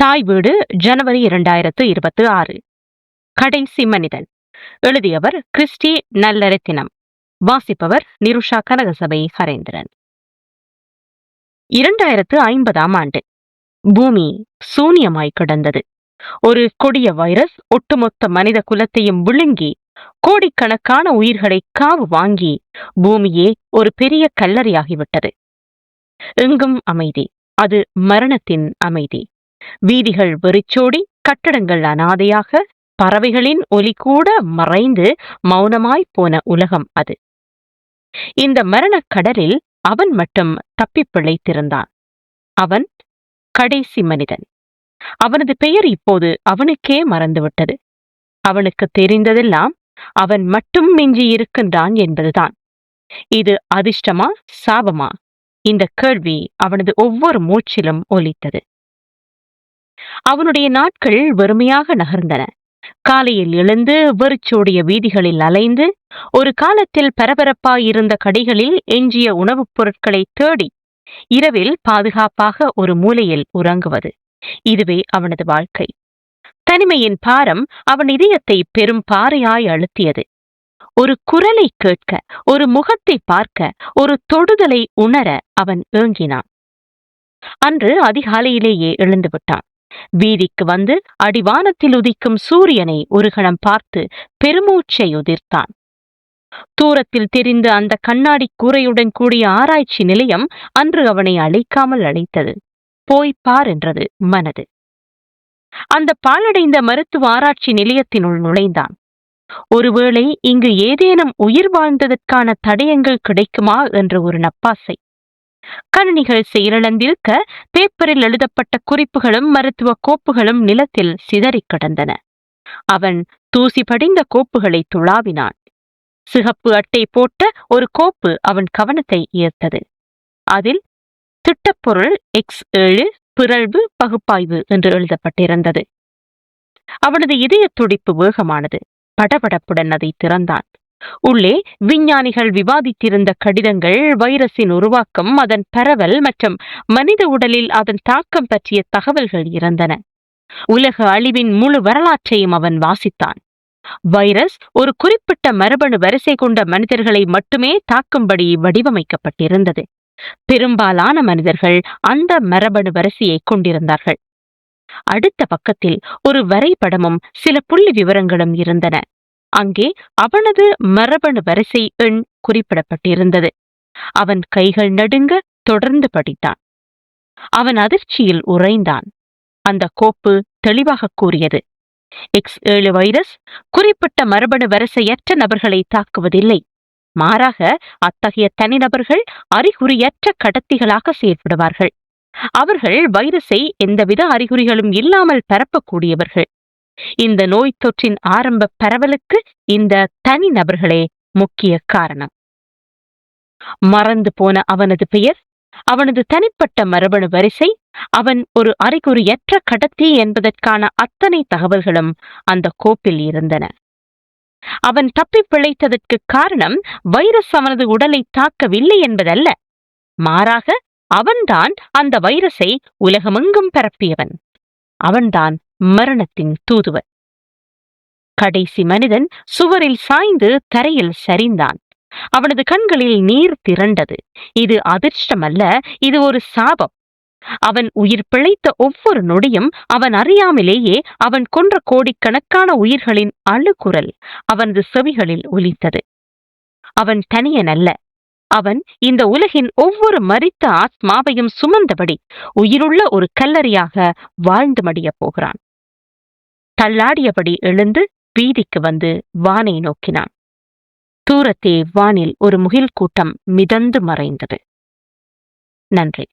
தாய் வீடு ஜனவரி இரண்டாயிரத்து இருபத்தி ஆறு. கடைசி மனிதன். எழுதியவர் கிறிஸ்டி நல்லரத்தினம் வாசிப்பவர் நிருஷா கனகசபை ஹரேந்திரன். இரண்டாயிரத்து ஐம்பதாம் ஆண்டு. பூமி சூனியமாய் கிடந்தது. ஒரு கொடிய வைரஸ் ஒட்டுமொத்த மனித குலத்தையும் விழுங்கி கோடிக்கணக்கான உயிர்களை காவு வாங்கி பூமியே ஒரு பெரிய கல்லறையாகிவிட்டது. எங்கும் அமைதி. அது மரணத்தின் அமைதி. வீதிகள் வெறிச்சோடி கட்டடங்கள் அனாதையாக பறவைகளின் ஒலி கூட மறைந்து மௌனமாய் போன உலகம் அது. இந்த மரணக் கடலில் அவன் மட்டும் தப்பிப் பிழைத்திருந்தான். அவன் கடைசி மனிதன். அவனது பெயர் இப்போது அவனுக்கே மறந்துவிட்டது. அவனுக்கு தெரிந்ததெல்லாம் அவன் மட்டும் மிஞ்சி இருக்கின்றான் என்பதுதான். இது அதிர்ஷ்டமா சாபமா? இந்த கேள்வி அவனது ஒவ்வொரு மூச்சிலும் ஒலித்தது. அவனுடைய நாட்கள் வெறுமையாக நகர்ந்தன. காலையில் எழுந்து வெறிச்சோடிய வீதிகளில் அலைந்து ஒரு காலத்தில் பரபரப்பாயிருந்த கடைகளில் எஞ்சிய உணவுப் பொருட்களை தேடி இரவில் பாதுகாப்பாக ஒரு மூலையில் உறங்குவது இதுவே அவனது வாழ்க்கை. தனிமையின் பாரம் அவன் இதயத்தை பெரும் பாறையாய் அழுத்தியது. ஒரு குரலை கேட்க ஒரு முகத்தை பார்க்க ஒரு தொடுதலை உணர அவன் ஏங்கினான். அன்று அதிகாலையிலேயே எழுந்து விட்டான். வீதிக்கு வந்து அடிவானத்தில் உதிக்கும் சூரியனை ஒரு கணம் பார்த்து பெருமூச்சை உதிர்த்தான். தூரத்தில் தெரிந்த அந்த கண்ணாடி கூரையுடன் கூடிய ஆராய்ச்சி நிலையம் அன்று அவனை அழைக்காமல் அழைத்தது. போய் பார் என்றது மனது. அந்த பாழடைந்த மருத்துவ ஆராய்ச்சி நிலையத்தினுள் நுழைந்தான். ஒருவேளை இங்கு ஏதேனும் உயிர் வாழ்ந்ததற்கான தடயங்கள் கிடைக்குமா என்ற ஒரு நப்பாசை. கணினிகள் செயலிழந்திருக்க பேப்பரில் எழுதப்பட்ட குறிப்புகளும் மருத்துவ கோப்புகளும் நிலத்தில் சிதறிக் கிடந்தன. அவன் தூசி படிந்த கோப்புகளை துளாவினான். சிகப்பு அட்டை போட்ட ஒரு கோப்பு அவன் கவனத்தை ஈர்த்தது. அதில் திட்டப்பொருள் எக்ஸ் ஏழு பிறழ்வு பகுப்பாய்வு என்று எழுதப்பட்டிருந்தது. அவனது இதய துடிப்பு வேகமானது. படபடப்புடன் அதை திறந்தான். உள்ளே விஞ்ஞானிகள் விவாதித்திருந்த கடிதங்கள் வைரஸின் உருவாக்கம் அதன் பரவல் மற்றும் மனித உடலில் அதன் தாக்கம் பற்றிய தகவல்கள் இருந்தன. உலக அழிவின் முழு வரலாற்றையும் அவன் வாசித்தான். வைரஸ் ஒரு குறிப்பிட்ட மரபணு வரிசை கொண்ட மனிதர்களை மட்டுமே தாக்கும்படி வடிவமைக்கப்பட்டிருந்தது. பெரும்பாலான மனிதர்கள் அந்த மரபணு வரிசையை கொண்டிருந்தார்கள். அடுத்த பக்கத்தில் ஒரு வரைபடமும் சில புள்ளி விவரங்களும் இருந்தன. அங்கே அவனது மரபணு வரிசை எண் குறிப்பிடப்பட்டிருந்தது. அவன் கைகள் நடுங்க தொடர்ந்து படித்தான். அவன் அதிர்ச்சியில் உறைந்தான். அந்த கோப்பு தெளிவாக கூறியது எக்ஸ் ஏழு வைரஸ் குறிப்பிட்ட மரபணு வரிசையற்ற நபர்களை தாக்குவதில்லை. மாறாக அத்தகைய தனிநபர்கள் அறிகுறியற்ற கடத்திகளாக செயல்படுவார்கள் அவர்கள் வைரஸை எந்தவித அறிகுறிகளும் இல்லாமல் பரப்பக்கூடியவர்கள். இந்த நோய் தொற்றின் ஆரம்ப பரவலுக்கு இந்த தனி நபர்களே முக்கிய காரணம். மறந்து போன அவனது பெயர் அவனது தனிப்பட்ட மரபணு வரிசை அவன் ஒரு அறிகுறியற்ற கடத்தி என்பதற்கான அத்தனை தகவல்களும் அந்த கோப்பில் இருந்தன. அவன் தப்பி பிழைத்ததற்கு காரணம் வைரஸ் அவனது உடலை தாக்கவில்லை என்பதல்ல. மாறாக அவன்தான் அந்த வைரஸை உலகமெங்கும் பரப்பியவன். அவன்தான் மரணத்தின் தூதுவர் கடைசி மனிதன் சுவரில் சாய்ந்து தரையில் சரிந்தான். அவனது கண்களில் நீர் திரண்டது. இது அதிர்ஷ்டமல்ல இது ஒரு சாபம். அவன் உயிர் பிழைத்த ஒவ்வொரு நொடியும் அவன் அறியாமலேயே அவன் கொன்ற கோடிக்கணக்கான உயிர்களின் அழுகுரல் அவனது செவிகளில் ஒலித்தது. அவன் தனியன் அல்ல அவன் இந்த உலகின் ஒவ்வொரு மரித்த ஆத்மாவையும் சுமந்தபடி உயிருள்ள ஒரு கல்லறையாக வாழ்ந்து மடியப் போகிறான். தள்ளாடியபடி எழுந்து வீதிக்கு வந்து வானை நோக்கினான். தூரத்தே வானில் ஒரு முகில் கூட்டம் மிதந்து மறைந்தது. நன்றி.